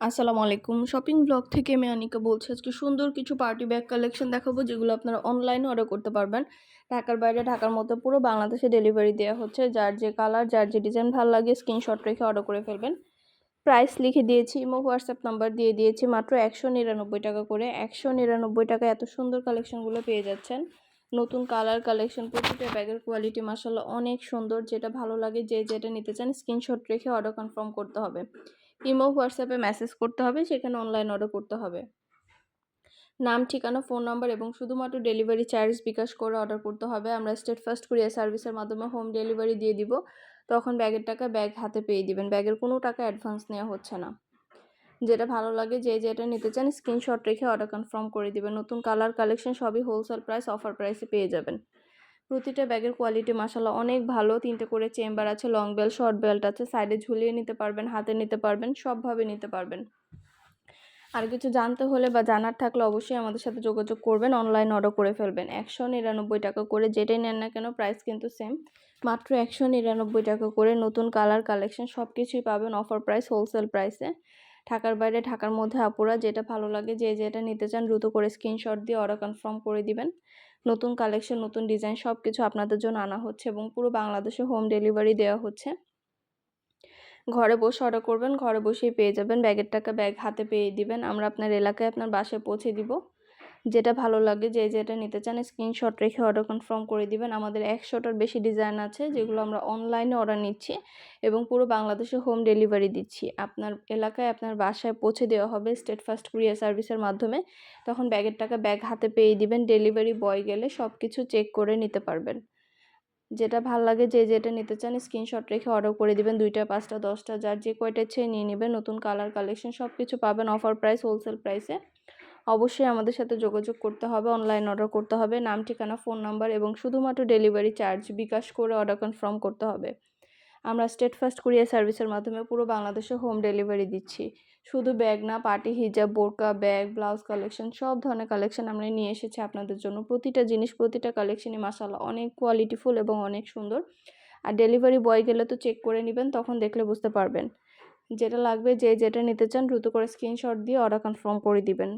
আসসালামু আলাইকুম। Shopping blog থেকে আমি আনিকা বলছি, আজকে সুন্দর কিছু পার্টি ব্যাগ কালেকশন দেখাবো, যেগুলো আপনারা অনলাইনে অর্ডার করতে পারবেন। ঢাকার বাইরে, ঢাকার মধ্যে পুরো বাংলাদেশে ডেলিভারি দেওয়া হচ্ছে। যার যে কালার, যার যে ডিজাইন ভালো লাগে, স্ক্রিনশট রেখে অর্ডার করে ফেলবেন। প্রাইস লিখে দিয়েছি, ইমো, হোয়াটসঅ্যাপ নাম্বার দিয়ে দিয়েছি, মাত্র একশো নিরানব্বই টাকা করে। একশো নিরানব্বই টাকায় এত সুন্দর কালেকশনগুলো পেয়ে যাচ্ছেন। নতুন কালার, কালেকশন, প্রতিটা ব্যাগের কোয়ালিটি মাসাল্লাহ অনেক সুন্দর। যেটা ভালো লাগে, যে যেটা নিতে চান, স্ক্রিনশট রেখে অর্ডার কনফার্ম করতে হবে। ইমো, হোয়াটসঅ্যাপে মেসেজ করতে হবে, সেখানে অনলাইন অর্ডার করতে হবে। নাম, ঠিকানা, ফোন নাম্বার এবং শুধুমাত্র ডেলিভারি চার্জ বিকাশ করে অর্ডার করতে হবে। আমরা স্টেট ফার্স্ট কুরিয়ার সার্ভিসের মাধ্যমে হোম ডেলিভারি দিয়ে দিব। তখন ব্যাগের টাকা ব্যাগ হাতে পেয়ে দিবেন। ব্যাগের কোনো টাকা অ্যাডভান্স নেওয়া হচ্ছে না। যেটা ভালো লাগে, যে যেটা নিতে চান, স্ক্রিনশট রেখে অর্ডার কনফার্ম করে দিবেন। নতুন কালার, কালেকশন সবই হোলসেল প্রাইস, অফার প্রাইসে পেয়ে যাবেন। প্রতিটা ব্যাগের কোয়ালিটি মাসাল্লাহ অনেক ভালো। তিনটে করে চেম্বার আছে লং বেল্ট শর্ট বেল্ট আছে। সাইডে ঝুলিয়ে নিতে পারবেন, হাতে নিতে পারবেন, সবভাবে নিতে পারবেন। আর কিছু জানতে হলে বা জানার থাকলে অবশ্যই আমাদের সাথে যোগাযোগ করবেন অনলাইন অর্ডার করে ফেলবেন। একশো নিরানব্বই টাকা করে যেটাই নেন না কেন প্রাইস কিন্তু সেম মাত্র একশো নিরানব্বই টাকা করে নতুন কালার কালেকশন সব কিছুই পাবেন অফার প্রাইস হোলসেল প্রাইসে ঢাকার বাইরে, ঢাকার মধ্যে আপুরা যেটা ভালো লাগে, যে যেটা নিতে চান দ্রুত করে স্ক্রিনশট দিয়ে অর্ডার কনফার্ম করে দিবেন। নতুন কালেকশন নতুন ডিজাইন সব কিছু আপনাদের জন্য আনা হচ্ছে এবং পুরো বাংলাদেশে হোম ডেলিভারি দেওয়া হচ্ছে। ঘরে বসে অর্ডার করবেন, ঘরে বসেই পেয়ে যাবেন। ব্যাগের টাকা ব্যাগ হাতে পেয়ে দিবেন। আমরা আপনার এলাকায় আপনার বাসে পৌঁছে দিব। যেটা ভালো লাগে যে যেটা নিতে চান স্ক্রিনশট রেখে অর্ডার কনফার্ম করে দিবেন। আমাদের একশোটার বেশি ডিজাইন আছে যেগুলো আমরা অনলাইনে অর্ডার নিচ্ছি এবং পুরো বাংলাদেশে হোম ডেলিভারি দিচ্ছি। আপনার এলাকায় আপনার বাসায় পৌঁছে দেওয়া হবে স্টেট ফার্স্ট কুরিয়ার সার্ভিসের মাধ্যমে। তখন ব্যাগের টাকা ব্যাগ হাতে পেয়ে দিবেন ডেলিভারি বয় গেলে সব কিছু চেক করে নিতে পারবেন। যেটা ভালো লাগে যে যেটা নিতে চান স্ক্রিনশট রেখে অর্ডার করে দিবেন দুইটা পাঁচটা দশটা যার যে কয়টা চেয়ে নিয়ে নেবেন নতুন কালার কালেকশন সব কিছু পাবেন অফার প্রাইস হোলসেল প্রাইসে অবশ্যই আমাদের সাথে যোগাযোগ করতে হবে অনলাইন অর্ডার করতে হবে। নাম, ঠিকানা ফোন নাম্বার এবং শুধুমাত্র ডেলিভারি চার্জ বিকাশ করে অর্ডার কনফার্ম করতে হবে। আমরা স্টেট ফার্স্ট কুরিয়ার সার্ভিসের মাধ্যমে পুরো বাংলাদেশে হোম ডেলিভারি দিচ্ছি। শুধু ব্যাগ না পার্টি হিজাব বোরকা ব্যাগ ব্লাউজ কালেকশন সব ধরনের কালেকশন আমরা নিয়ে এসেছি আপনাদের জন্য। প্রতিটা জিনিস, প্রতিটা কালেকশনই মাসাল্লাহ অনেক কোয়ালিটিফুল এবং অনেক সুন্দর। আর ডেলিভারি বয় গেলে তো চেক করে নেবেন, তখন দেখলে বুঝতে পারবেন। যেটা লাগবে, যে যেটা নিতে চান দ্রুত করে স্ক্রিনশট দিয়ে অর্ডার কনফার্ম করে দিবেন।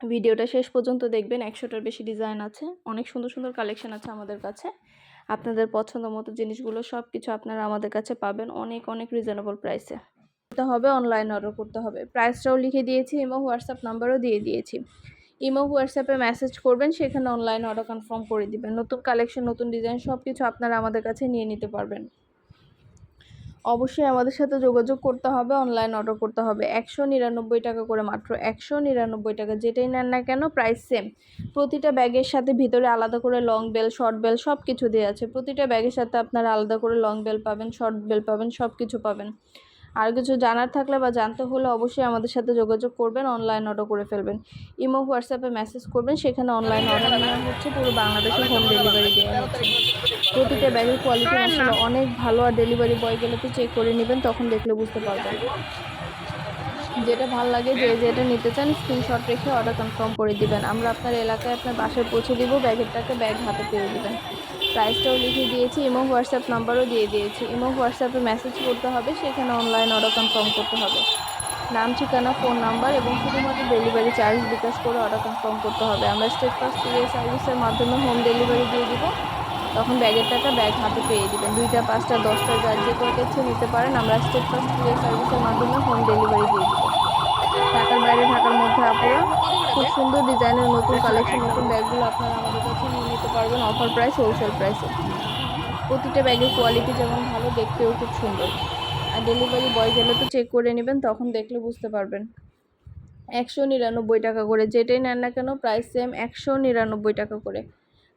ভিডিওটা শেষ পর্যন্ত দেখবেন, একশোটার বেশি ডিজাইন আছে, অনেক সুন্দর সুন্দর কালেকশন আছে আমাদের কাছে। আপনাদের পছন্দ মতো জিনিসগুলো সব কিছু আপনারা আমাদের কাছে পাবেন অনেক অনেক রিজনেবল প্রাইসে করতে হবে অনলাইন অর্ডার করতে হবে। প্রাইসটাও লিখে দিয়েছি ইমো হোয়াটসঅ্যাপ নাম্বারও দিয়ে দিয়েছি। ইমো হোয়াটসঅ্যাপে মেসেজ করবেন, সেখানে অনলাইন অর্ডার কনফার্ম করে দিবেন। নতুন কালেকশন নতুন ডিজাইন সব কিছু আপনারা আমাদের কাছে নিয়ে নিতে পারবেন। অবশ্যই আমাদের সাথে যোগাযোগ করতে হবে অনলাইন অর্ডার করতে হবে। একশো নিরানব্বই টাকা করে মাত্র একশো নিরানব্বই টাকা, যেটাই নেন না কেন প্রাইস সেম প্রতিটা ব্যাগের সাথে ভিতরে আলাদা করে লং বেল শর্ট বেল সব কিছু দেওয়া আছে। প্রতিটা ব্যাগের সাথে আপনারা আলাদা করে লং বেল পাবেন শর্ট বেল পাবেন সব কিছু পাবেন। আর কিছু জানার থাকলে বা জানতে হলে অবশ্যই আমাদের সাথে যোগাযোগ করবেন অনলাইন অর্ডার করে ফেলবেন। ইমো হোয়াটসঅ্যাপে মেসেজ করবেন সেখানে অনলাইন অর্ডার নেওয়া হচ্ছে পুরো বাংলাদেশে হোম ডেলিভারি দেওয়া হচ্ছে। প্রতিটা ব্যাগের কোয়ালিটি আসলে অনেক ভালো আর ডেলিভারি বয় গেলে তো চেক করে নেবেন তখন দেখলে বুঝতে পারবেন। যেটা ভালো লাগে যে যেটা নিতে চান স্ক্রিনশট রেখে অর্ডার কনফার্ম করে দিবেন। আমরা আপনার এলাকায় আপনার বাসায় পৌঁছে দিব ব্যাগের টাকা ব্যাগ হাতে পেয়ে দেবেন। প্রাইসটাও লিখে দিয়েছি, ইমো হোয়াটসঅ্যাপ নাম্বারও দিয়ে দিয়েছি। ইমো হোয়াটসঅ্যাপে মেসেজ করতে হবে, সেখানে অনলাইন অর্ডার কনফার্ম করতে হবে। নাম, ঠিকানা ফোন নাম্বার এবং শুধুমাত্র ডেলিভারি চার্জ বিকাশ করে অর্ডার কনফার্ম করতে হবে। আমরা স্টেট ফার্স্ট কুরিয়ার সার্ভিসের মাধ্যমে হোম ডেলিভারি দিয়ে দিব। তখন ব্যাগের টাকা ব্যাগ হাতে পেয়ে দেবেন। দুইটা, পাঁচটা, দশটা যার যে ইচ্ছে নিতে পারেন, আমরা স্টেট ফার্স্ট কুরিয়ার সার্ভিসের মাধ্যমে হোম ডেলিভারি দিয়ে দিব। ঢাকার বাইরে, ঢাকার মধ্যে আপনারা খুব সুন্দর ডিজাইনের নতুন কালেকশন নতুন ব্যাগগুলো আপনারা আমাদের কাছে নিয়ে নিতে পারবেন। অফার প্রাইস হোলসেল প্রাইসে প্রতিটা ব্যাগের কোয়ালিটি যেমন ভালো, দেখতেও খুব সুন্দর। আর ডেলিভারি বয় গেলে তো চেক করে নেবেন, তখন দেখলে বুঝতে পারবেন। একশো নিরানব্বই টাকা করে, যেটাই নেন না কেন প্রাইস সেম একশো নিরানব্বই টাকা করে।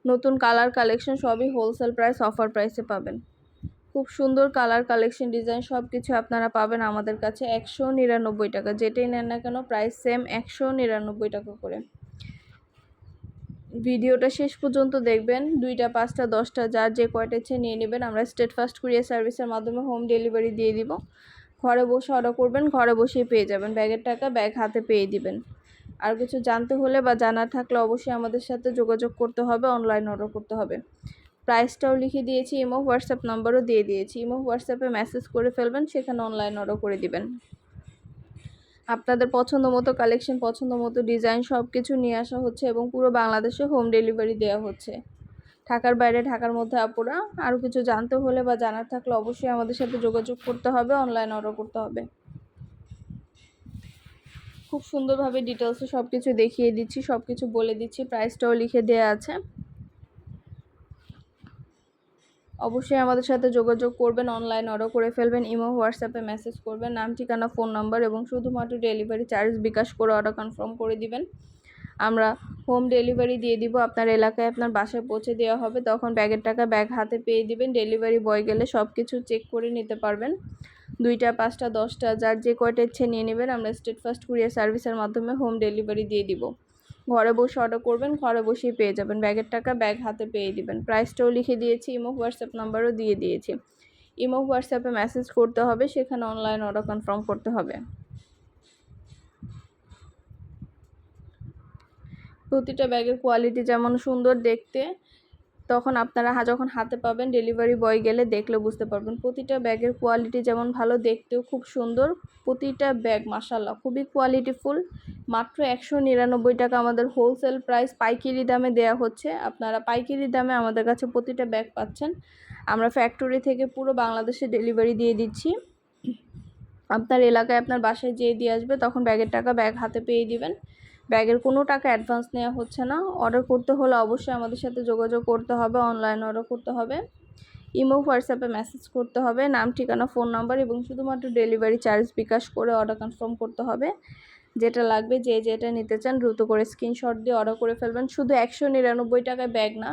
নতুন কালার কালেকশন সবই হোলসেল প্রাইস অফার প্রাইসে পাবেন। খুব সুন্দর কালার কালেকশন ডিজাইন সব কিছু আপনারা পাবেন আমাদের কাছে একশো নিরানব্বই টাকা। যেটাই নেন না কেন প্রাইস সেম একশো নিরানব্বই টাকা করে। ভিডিওটা শেষ পর্যন্ত দেখবেন। দুইটা, পাঁচটা, দশটা, যার যে কয়টা ইচ্ছে নিয়ে নেবেন আমরা স্টেট ফার্স্ট কুরিয়ার সার্ভিসের মাধ্যমে হোম ডেলিভারি দিয়ে দিব। ঘরে বসে অর্ডার করবেন, ঘরে বসেই পেয়ে যাবেন। ব্যাগের টাকা ব্যাগ হাতে পেয়ে দিবেন। আর কিছু জানতে হলে বা জানা থাকলে অবশ্যই আমাদের সাথে যোগাযোগ করতে হবে অনলাইন অর্ডার করতে হবে। প্রাইসটাও লিখে দিয়েছি ইমো হোয়াটসঅ্যাপ নাম্বারও দিয়ে দিয়েছি। ইমো হোয়াটসঅ্যাপে মেসেজ করে ফেলবেন, সেখানে অনলাইন অর্ডার করে দিবেন। আপনাদের পছন্দ মতো কালেকশন পছন্দ মতো ডিজাইন সব কিছু নিয়ে আসা হচ্ছে এবং পুরো বাংলাদেশে হোম ডেলিভারি দেওয়া হচ্ছে। ঢাকার বাইরে, ঢাকার মধ্যে আপুরা আরও কিছু জানতে হলে বা জানার থাকলে অবশ্যই আমাদের সাথে যোগাযোগ করতে হবে অনলাইন অর্ডার করতে হবে। খুব সুন্দরভাবে ডিটেলসে সব কিছু দেখিয়ে দিচ্ছি সব কিছু বলে দিচ্ছি প্রাইসটাও লিখে দেওয়া আছে। অবশ্যই আমাদের সাথে যোগাযোগ করবেন অনলাইন অর্ডার করে ফেলবেন। ইমো, হোয়াটসঅ্যাপে মেসেজ করবেন। নাম, ঠিকানা ফোন নাম্বার এবং শুধুমাত্র ডেলিভারি চার্জ বিকাশ করে অর্ডার কনফার্ম করে দিবেন। আমরা হোম ডেলিভারি দিয়ে দিব। আপনার এলাকায় আপনার বাসায় পৌঁছে দেওয়া হবে। তখন ব্যাগের টাকা ব্যাগ হাতে পেয়ে দিবেন। ডেলিভারি বয় গেলে সব কিছু চেক করে নিতে পারবেন। দুইটা, পাঁচটা, দশটা, যার যে কয়টা ইচ্ছে নিয়ে নেবেন, আমরা স্টেট ফার্স্ট কুরিয়ার সার্ভিসের মাধ্যমে হোম ডেলিভারি দিয়ে দিব। ঘরে বসে অর্ডার করবেন, ঘরে বসেই পেয়ে যাবেন। ব্যাগের টাকা ব্যাগ হাতে পেয়ে দিবেন। প্রাইসটাও লিখে দিয়েছি ইমো হোয়াটসঅ্যাপ নাম্বারও দিয়ে দিয়েছি। ইমো হোয়াটসঅ্যাপে মেসেজ করতে হবে, সেখানে অনলাইন অর্ডার কনফার্ম করতে হবে। প্রতিটা ব্যাগের কোয়ালিটি যেমন সুন্দর দেখতে তখন আপনারা যখন হাতে পাবেন ডেলিভারি বয় গেলে দেখলে বুঝতে পারবেন। প্রতিটা ব্যাগের কোয়ালিটি যেমন ভালো, দেখতেও খুব সুন্দর। প্রতিটা ব্যাগ মাসাল্লাহ খুবই কোয়ালিটিফুল মাত্র একশো নিরানব্বই টাকা আমাদের হোলসেল প্রাইস পাইকারি দামে দেয়া হচ্ছে। আপনারা পাইকারি দামে আমাদের কাছে প্রতিটা ব্যাগ পাচ্ছেন। আমরা ফ্যাক্টরি থেকে পুরো বাংলাদেশে ডেলিভারি দিয়ে দিচ্ছি। আপনার এলাকায় আপনার বাসায় যেয়ে দিয়ে আসবে, তখন ব্যাগের টাকা ব্যাগ হাতে পেয়ে দিবেন। ব্যাগের কোনো টাকা অ্যাডভান্স নেওয়া হচ্ছে না। অর্ডার করতে হলে অবশ্যই আমাদের সাথে যোগাযোগ করতে হবে, অনলাইন অর্ডার করতে হবে। ইমো, হোয়াটসঅ্যাপে মেসেজ করতে হবে, নাম, ঠিকানা, ফোন নাম্বার এবং শুধুমাত্র ডেলিভারি চার্জ বিকাশ করে অর্ডার কনফার্ম করতে হবে। যেটা লাগবে, যে যেটা নিতে চান দ্রুত করে স্ক্রিনশট দিয়ে অর্ডার করে ফেলবেন। শুধু একশো নিরানব্বই টাকায় ব্যাগ না,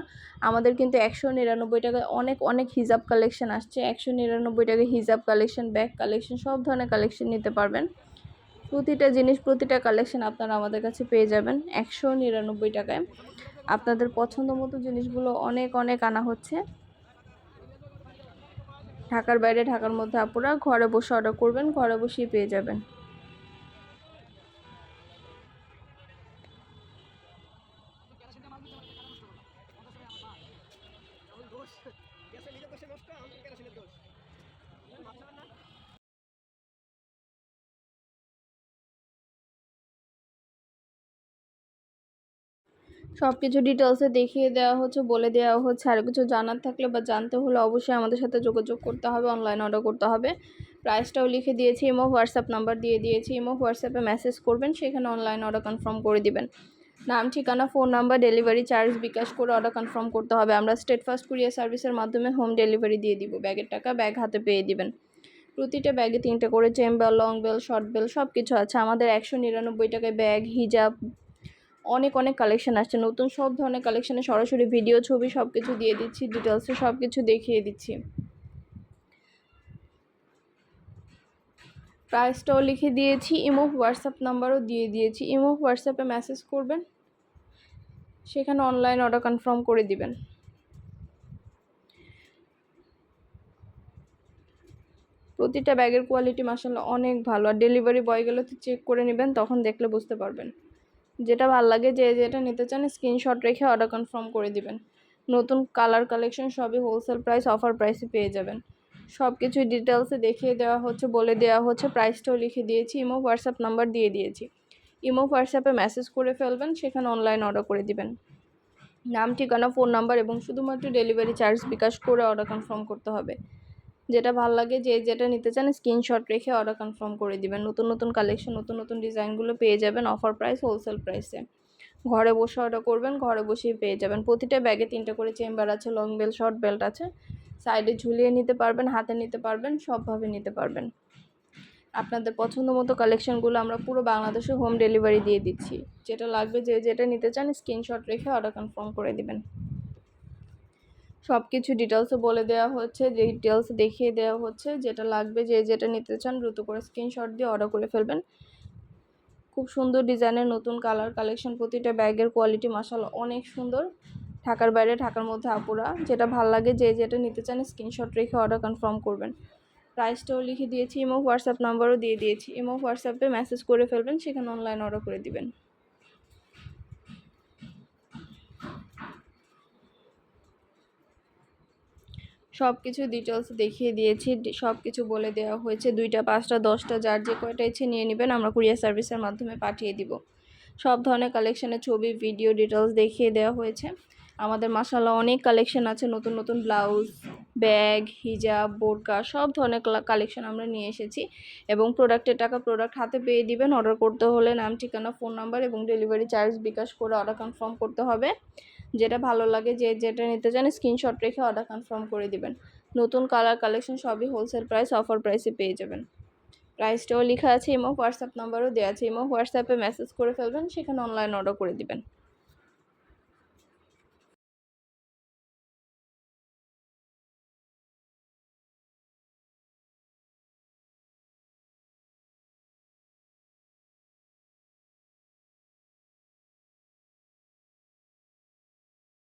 আমাদের কিন্তু একশো নিরানব্বই টাকায় অনেক অনেক হিজাব কালেকশন আসছে। একশো নিরানব্বই টাকায় হিজাব কালেকশন ব্যাগ কালেকশন সব ধরনের কালেকশন নিতে পারবেন। প্রতিটা জিনিস, প্রতিটা কালেকশন আপনারা আমাদের কাছে পেয়ে যাবেন একশো নিরানব্বই টাকায়। আপনাদের পছন্দ মতো জিনিসগুলো অনেক অনেক আনা হচ্ছে। ঢাকার বাইরে, ঢাকার মধ্যে আপনারা ঘরে বসে অর্ডার করবেন, ঘরে বসেই পেয়ে যাবেন। সব কিছু ডিটেলসে দেখিয়ে দেওয়া হচ্ছে, বলে দেওয়া হচ্ছে। আর কিছু জানার থাকলে বা জানতে হলে অবশ্যই আমাদের সাথে যোগাযোগ করতে হবে অনলাইন অর্ডার করতে হবে। প্রাইসটাও লিখে দিয়েছি ইমো হোয়াটসঅ্যাপ নাম্বার দিয়ে দিয়েছি। ইমো হোয়াটসঅ্যাপে মেসেজ করবেন, সেখানে অনলাইন অর্ডার কনফার্ম করে দিবেন। নাম, ঠিকানা phone number delivery charge bKash করে অর্ডার কনফার্ম করতে হবে। আমরা স্টেট ফার্স্ট কুরিয়ার সার্ভিসের মাধ্যমে হোম ডেলিভারি দিয়ে দিব। ব্যাগের টাকা ব্যাগ হাতে পেয়ে দিবেন। প্রতিটা ব্যাগে তিনটে করে same bell long bell short bell সব কিছু আছে। আমাদের একশো নিরানব্বই টাকায় ব্যাগ হিজাব অনেক অনেক কালেকশান আসছে। নতুন সব ধরনের কালেকশনে সরাসরি ভিডিও ছবি সব কিছু দিয়ে দিচ্ছি ডিটেলসে সব কিছু দেখিয়ে দিচ্ছি। প্রাইসটাও লিখে দিয়েছি ইমো হোয়াটসঅ্যাপ নাম্বারও দিয়ে দিয়েছি। ইমো হোয়াটসঅ্যাপে মেসেজ করবেন, সেখানে অনলাইন অর্ডার কনফার্ম করে দিবেন। প্রতিটা ব্যাগের কোয়ালিটি মাসাল্লাহ অনেক ভালো। আর ডেলিভারি বয় গেলে তো চেক করে নেবেন, তখন দেখলে বুঝতে পারবেন। যেটা ভালো লাগে যে, যেটা নিতে চান স্ক্রিনশট রেখে অর্ডার কনফার্ম করে দিবেন। নতুন কালার কালেকশন সবই হোলসেল প্রাইস অফার প্রাইসে পেয়ে যাবেন। সব কিছুই ডিটেলসে দেখিয়ে দেওয়া হচ্ছে, বলে দেওয়া হচ্ছে প্রাইসটাও লিখে দিয়েছি ইমো হোয়াটসঅ্যাপ নাম্বার দিয়ে দিয়েছি। ইমো হোয়াটসঅ্যাপে মেসেজ করে ফেলবেন, সেখানে অনলাইন অর্ডার করে দিবেন। নাম, ঠিকানা ফোন নাম্বার এবং শুধুমাত্র ডেলিভারি চার্জ বিকাশ করে অর্ডার কনফার্ম করতে হবে। যেটা ভালো লাগে, যে যেটা নিতে চান স্ক্রিনশট রেখে অর্ডার কনফার্ম করে দিবেন। নতুন নতুন কালেকশন নতুন নতুন ডিজাইনগুলো পেয়ে যাবেন অফার প্রাইস হোলসেল প্রাইসে ঘরে বসে অর্ডার করবেন, ঘরে বসেই পেয়ে যাবেন। প্রতিটা ব্যাগে তিনটে করে চেম্বার আছে লং বেল্ট শর্ট বেল্ট আছে। সাইডে ঝুলিয়ে নিতে পারবেন, হাতে নিতে পারবেন, সবভাবে নিতে পারবেন। আপনাদের পছন্দ মতো কালেকশনগুলো আমরা পুরো বাংলাদেশে হোম ডেলিভারি দিয়ে দিচ্ছি। যেটা লাগবে, যে যেটা নিতে চান স্ক্রিনশট রেখে অর্ডার কনফার্ম করে দিবেন। সব কিছু ডিটেলসও বলে দেওয়া হচ্ছে, যে ডিটেলস দেখিয়ে দেওয়া হচ্ছে, যেটা লাগবে, যে যেটা নিতে চান, দ্রুত করে স্ক্রিনশট দিয়ে অর্ডার করে ফেলবেন। খুব সুন্দর ডিজাইনের নতুন কালার কালেকশন প্রতিটা ব্যাগের কোয়ালিটি মাসাল অনেক সুন্দর। ঢাকার বাইরে, ঢাকার মধ্যে আপুরা, যেটা ভালো লাগে, যে যেটা নিতে চান স্ক্রিনশট রেখে অর্ডার কনফার্ম করবেন। প্রাইসটাও লিখে দিয়েছি ইমো হোয়াটসঅ্যাপ নাম্বারও দিয়ে দিয়েছি ইমো হোয়াটসঅ্যাপে মেসেজ করে ফেলবেন, সেখানে অনলাইন অর্ডার করে দিবেন। সব কিছু ডিটেলস দেখিয়ে দিয়েছি সব কিছু বলে দেওয়া হয়েছে। দুইটা, পাঁচটা, দশটা, যার যে কয়টা ইচ্ছে নিয়ে নেবেন, আমরা কুরিয়ার সার্ভিসের মাধ্যমে পাঠিয়ে দিব। সব ধরনের কালেকশনের ছবি ভিডিও ডিটেলস দেখিয়ে দেওয়া হয়েছে। আমাদের মাসাল্লাহ অনেক কালেকশন আছে, নতুন নতুন ব্লাউজ ব্যাগ হিজাব বোরকা সব ধরনের কালেকশন আমরা নিয়ে এসেছি। এবং প্রোডাক্টের টাকা প্রোডাক্ট হাতে পেয়ে দিবেন। অর্ডার করতে হলে নাম, ঠিকানা ফোন নাম্বার এবং ডেলিভারি চার্জ বিকাশ করে অর্ডার কনফার্ম করতে হবে। যেটা ভালো লাগে যে যেটা নিতে চান স্ক্রিনশট রেখে অর্ডার কনফার্ম করে দিবেন। নতুন কালার কালেকশন সবই হোলসেল প্রাইস অফার প্রাইসে পেয়ে যাবেন। প্রাইসটাও লেখা আছে ইমো হোয়াটসঅ্যাপ নাম্বারও দেওয়া আছে। ইমো হোয়াটসঅ্যাপে মেসেজ করে ফেলবেন, সেখানে অনলাইন অর্ডার করে দিবেন।